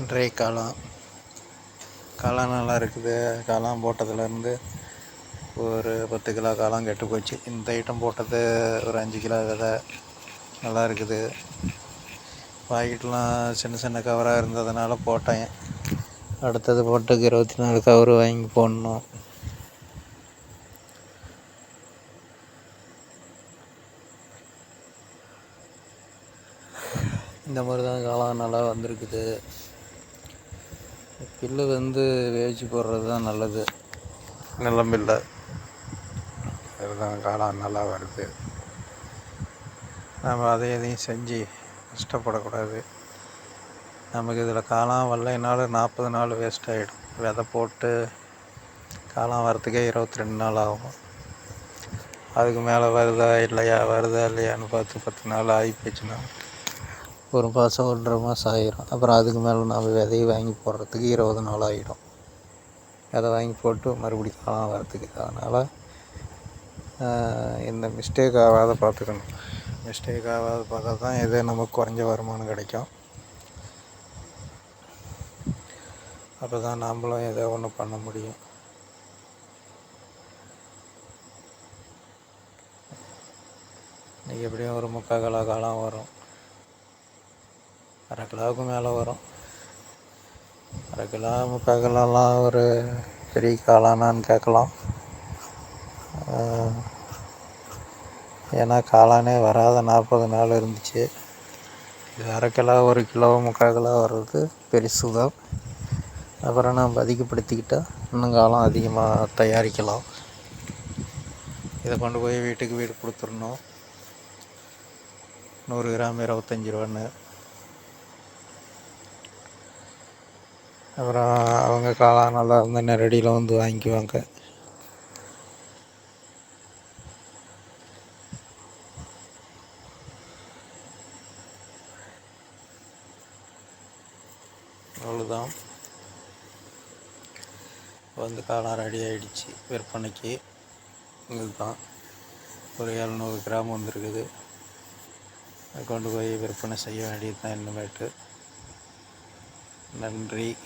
இன்றைய காலம் காளான் நல்லா இருக்குது. காளான் போட்டதுலேருந்து ஒரு பத்து கிலோ காளான் கெட்டு போச்சு. இந்த ஐட்டம் போட்டது ஒரு அஞ்சு கிலோ விதை நல்லா இருக்குது. பாக்கெட்லாம் சின்ன சின்ன கவராக இருந்ததுனால போட்டேன். அடுத்தது போட்டுக்கு இருபத்தி நாலு கவர் வாங்கி போடணும். இந்த மாதிரி தான் காளான் நல்லா வந்திருக்குது. பில்லு வந்து வேவிச்சு போடுறது தான் நல்லது. நிலம்பில்லை அதுதான் காலம் நல்லா வருது. நம்ம அதை எதையும் செஞ்சு கஷ்டப்படக்கூடாது. நமக்கு இதில் காளான் வரலைனால நாற்பது நாள் வேஸ்ட் ஆகிடும் விதை போட்டு காளான் வரத்துக்கே இருபத்தி ரெண்டு நாள் ஆகும். அதுக்கு மேலே வருதா இல்லையா? வருதா இல்லையான்னு பார்த்து பத்து நாள் ஆகி போச்சுன்னா. ஒரு மாதம் ஒன்றரை மாதம் ஆயிரும். அப்புறம் அதுக்கு மேலே நாம் விதையை வாங்கி போடுறதுக்கு இருபது நாள் ஆகிடும் விதை வாங்கி போட்டு மறுபடியும் காலம் வரத்துக்கு அதனால் இந்த மிஸ்டேக் ஆகாத பார்த்துக்கணும். மிஸ்டேக் ஆகாத பார்த்தா தான் எது நமக்கு குறைஞ்ச வருமானம் கிடைக்கும். அப்போ தான் நாம்ளும் எதோ ஒன்று பண்ண முடியும். இன்றைக்கி எப்படியும் ஒரு முக்கால் காலம் வரும். அரை கிலோவுக்கு மேலே வரும். அரை கிலோ முக்கால் கிலோலாம் ஒரு பெரிய காளானான்னு கேட்கலாம். ஏன்னா காளானே வராத நாற்பது நாள் இருந்துச்சு. இது அரை கிலோ ஒரு கிலோ முக்கால் கிலோ வர்றது பெருசு தான். அப்புறம் நம்ம அதிகப்படுத்திக்கிட்டால் இன்னும் காலம் அதிகமாக தயாரிக்கலாம். இதை கொண்டு போய் வீட்டுக்கு வீடு கொடுத்துடணும். நூறு கிராம் இருபத்தஞ்சி ரூபான்னு. அப்புறம் அவங்க காளான் நல்லா இருந்தால் நேரடியில் வந்து வாங்கிக்குவாங்க. அவ்வளோதான் வந்து காளான் ரெடி ஆகிடுச்சு விற்பனைக்கு. இதுதான். ஒரு எழுநூறு கிராம் வந்திருக்குது. அதை கொண்டு போய் விற்பனை செய்ய வேண்டியது தான் இனிமேட்டு நன்றி.